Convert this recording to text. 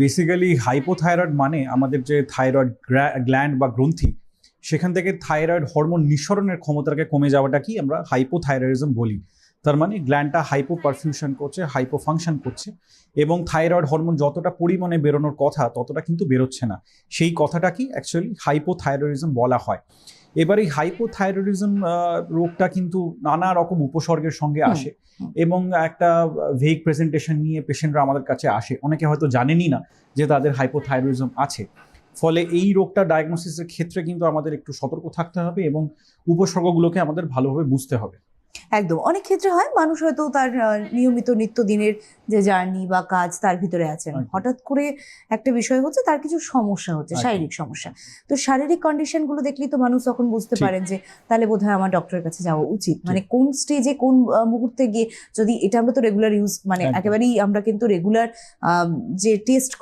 Basically hypothyroid মানে আমাদের যে থাইরয়েড গ্ল্যান্ড বা গ্রন্থি, সেখান থেকে থাইরয়েড হরমোন নিঃসরণের ক্ষমতাকে কমে যাওয়াটা কি আমরা হাইপোথাইরয়েডিজম বলি। তার মানে গ্ল্যান্ডটা হাইপো পারফিউশন করছে হাইপো ফাংশন করছে এবং থাইরয়েড হরমোন যতটা পরিমাণে বেরোনোর কথা ততটা কিন্তু বেরোচ্ছে না। সেই কথাটা কি অ্যাকচুয়ালি হাইপোথাইরয়েডিজম বলা হয়। এবার এই হাইপোথাইরয়েডিজম রোগটা কিন্তু নানা রকম উপসর্গের সঙ্গে আসে এবং একটা ভেগ প্রেজেন্টেশন নিয়ে পেশেন্টরা আমাদের কাছে আসে। অনেকে হয়তো জানেনই না যে তাদের হাইপোথাইরয়েডিজম আছে। ফলে এই রোগটা ডায়াগনোসিসের ক্ষেত্রে কিন্তু আমাদের একটু সতর্ক থাকতে হবে এবং উপসর্গগুলোকে আমাদের ভালোভাবে বুঝতে হবে। একদম। অনেক ক্ষেত্রে হয় মানুষ হয়তো তার নিয়মিত নিত্যদিনের যে জার্নি বা কাজ তার ভিতরে আছেন। হঠাৎ করে একটা বিষয় হচ্ছে তার কিছু সমস্যা হচ্ছে শারীরিক সমস্যা। তো শারীরিক কন্ডিশনগুলো দেখলেই তো মানুষ তখন বুঝতে পারেন যে তাহলে বোধহয় আমার ডক্টরের কাছে যাওয়া উচিত। মানে কোন স্টেজে কোন মুহূর্তে গিয়ে যদি এটা আমরা তো রেগুলার ইউজ মানে একেবারেই আমরা কিন্তু রেগুলার যে টেস্ট